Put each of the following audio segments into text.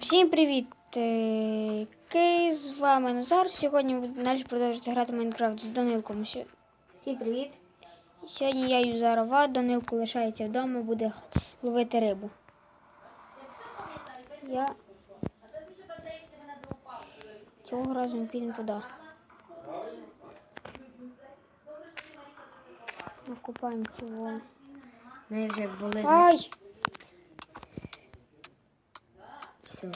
Всім привіт! Е, Кей, з вами Назар. Сьогодні ми далі продовжувати грати в Майнкрафт з Данилком. Всім привіт! Сьогодні я юзарова, Данилко лишається вдома, буде ловити рибу. Я цього разу ми підемо туди. Накопаємо цього. Ми вже були Ай! Все.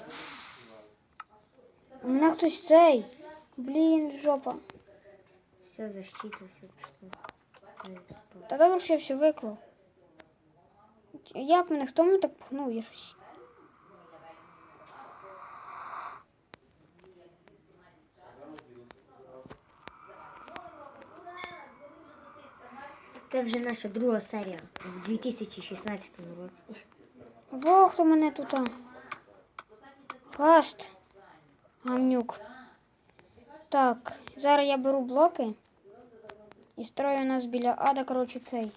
У мене хтось цей. Блін, жопа. Все защита, все пішло. Та добре, що я все виклав. Як мене? Хто мене так пхнув? Я щось. Це вже наша друга серія в 2016 році. Во, хто мене тут. А? Гаст. Гамнюк. Так, зараз я беру блоки. І строю у нас біля ада, коротше, цей.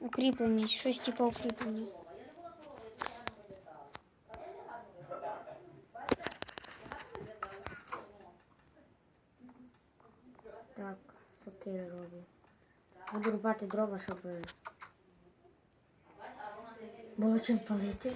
Укріплення, щось типу укріплення. Так, сокири роблю. Буду рубати дрова, щоб було чим палити.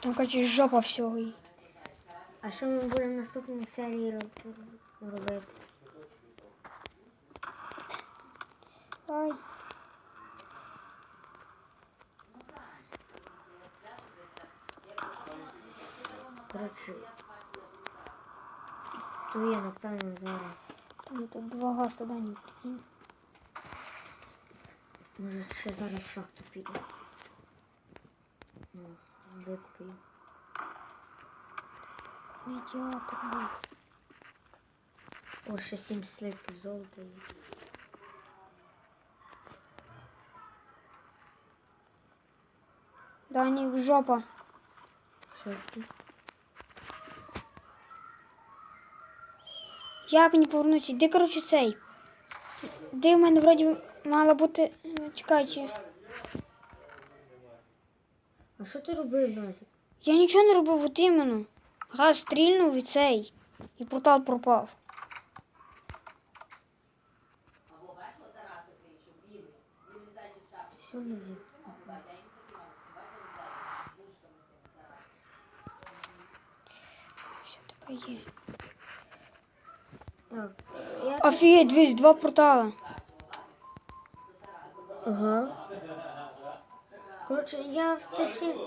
Там, коротше, жопа всього. А що ми будемо в наступній серії роб- робити? Ай. Коротше, то я напевно зараз. Там тут два гаста дані. Може ще зараз в шахту піду. Ну, Викупаю. Медіатор був. О, ще сім слитків золота є. Данік, жопа. Тут? Як мені повернутися? Де, коротше, цей? Де в мене вроді мала бути. Ну, Чекайте. А що ти робив, Назик? Я нічого не робив от іменно. Газ стрільнув і цей. І портал пропав. Все, Назик. Що таке є? Так. Офігеть, дивись, два портала. Ага. Коротше, я в тих сім...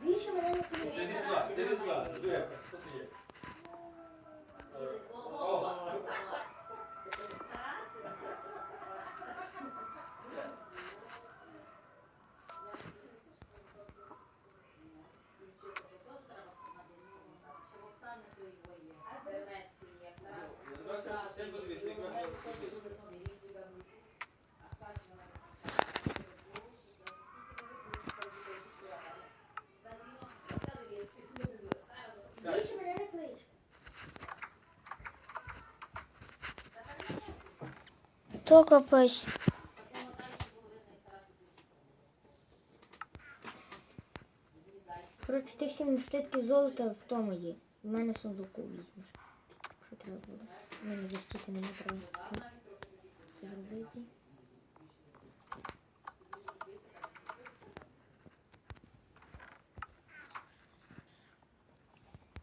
Більше мене не поміщає. Більше мене не кличте. То капець. Коротше, тих сім слитків золота в тому є. У мене в сундуку візьмеш. Що треба буде? У мене защити не треба. Зробити.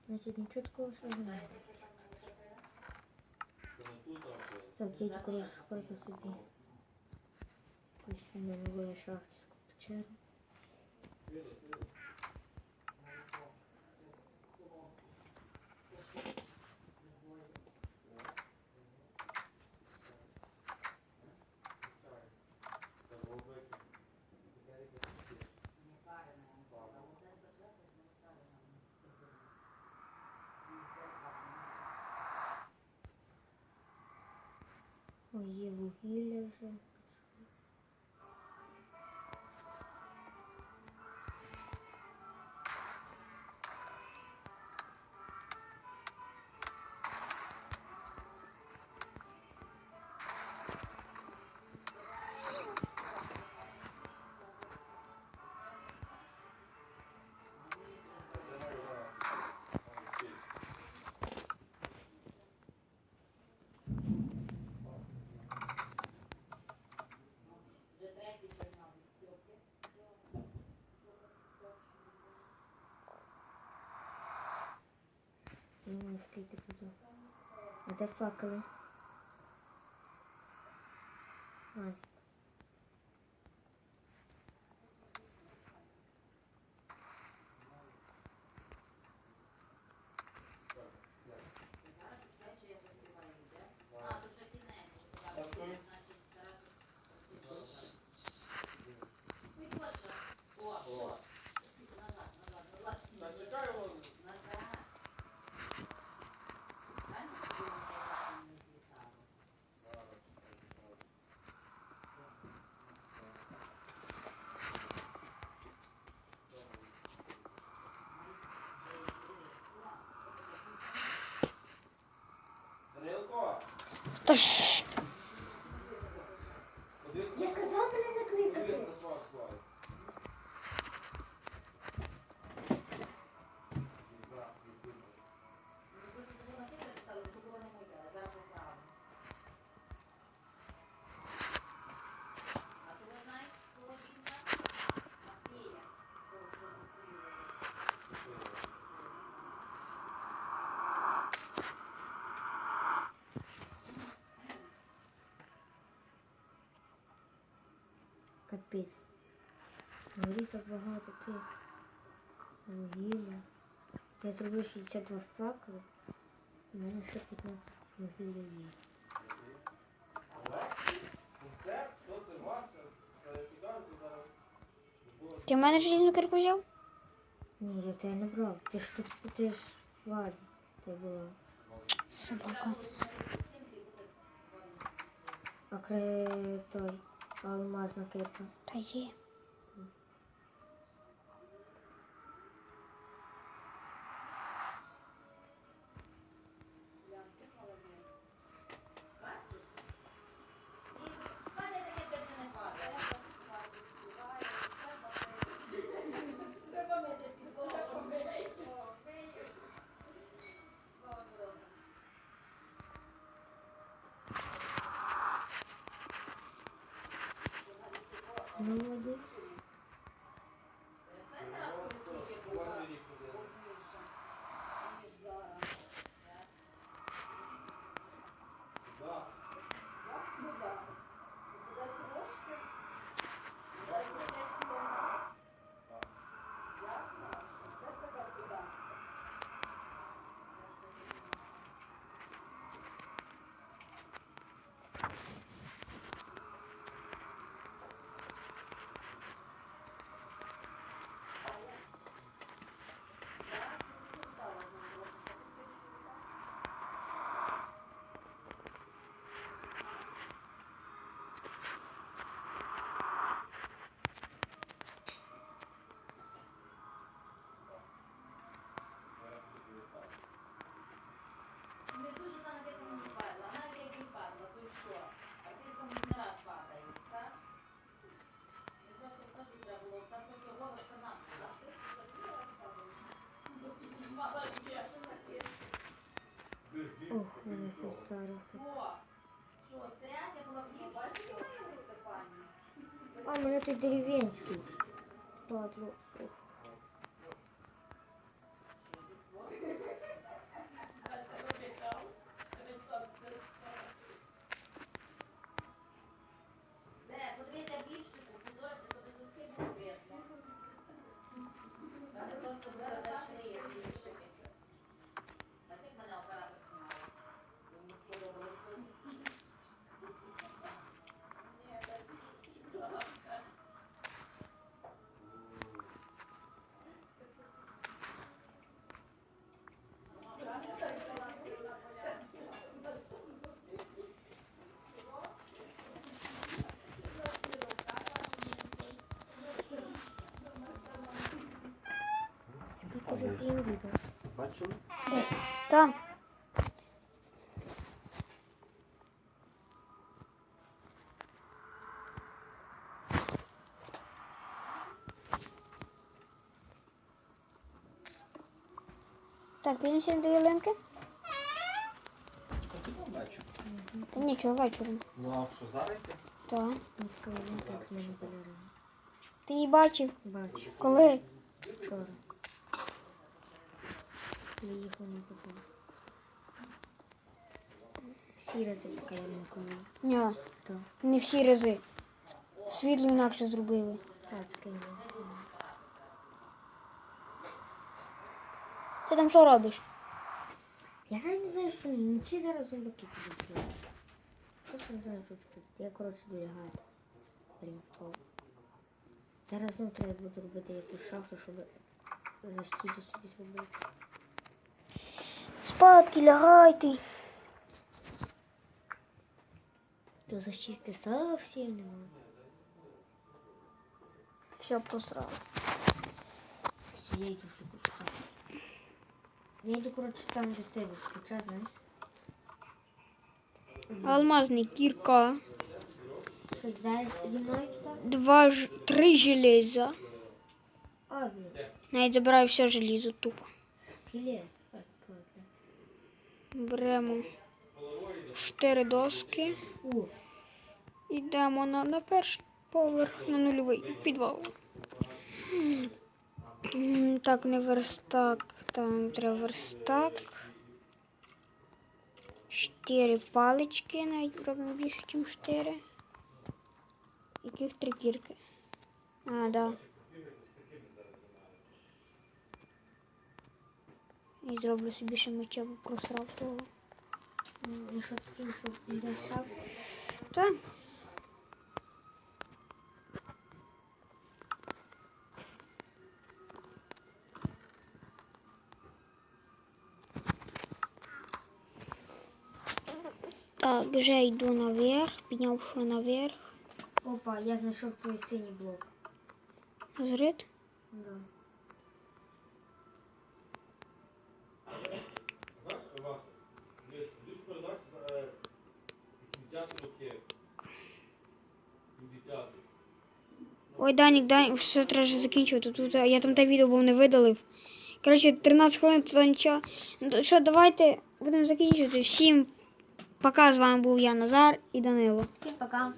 Значить, нічого такого що немає. Так, я тільки розшукати собі. Ось у мене була шахтську Ой, є вугілля вже. Скільки тут. А де факели Данилко, Та ж. подивися, Я сказав мене не кликати. подивись на свого слайд. Капець. Горі так багато тих вугілля. Я зробив 62 факели. У мене ще 15 вугілля є. Ти в мене желізну кирку взяв? Ні, я тебе не брав. Ти ж тут ти ж ваді. Ти була. Собака. А кре той алмазна кирка. Та є. Воді. А, мене тут деревенський. Падло. Ох. Та. Так, підемося до ялинки? Там? Та нічого, вечором. Ну а що зараз йти? Так. Ти її бачив? Бачу, Коли? вчора. Коли їхав на базар. Сіра це така ялинка була. Ні, Так, не всі рази. Світло інакше зробили. так, є. Ти там що робиш? Я не знаю, що вночі зараз зомбаки підуть. Просто не знаю, що тут. Я, коротше, долягаю. Прям в того. Зараз ну, треба буде робити якусь шахту, щоб защиту собі зробити. Спадки, лягайте. То защитки зовсім немає. Все посрав. Все, я йду в якусь. Я йду, коротше, там, де ти включа, знаєш. Алмазний кірка. Що, йдеш зі мною туди? Два ж три железа. А, Навіть забираю все желізо тупо. філе. Беремо чотири доски. О, Йдемо на, на перший поверх, на нульовий підвал. Так, не верстак. Там треба верстак. Чотири палички, навіть робимо більше, ніж чотири. Яких три кірки? А, да. І зроблю собі ще меча, бо просрав того. м, я що такий, що йдеш в шахту? Так. Так, вже йду наверх, піднявши наверх. Опа, я знайшов твій синій блок. Зрит. Да. Ой, Данік, Данік, все треба закінчувати. Тут я там те відео був не видалив. Коротше, 13 хвилин, то нічого. Ну, що, давайте будемо закінчувати. Всім пока, з вами був я, Назар і Данило. Всім пока.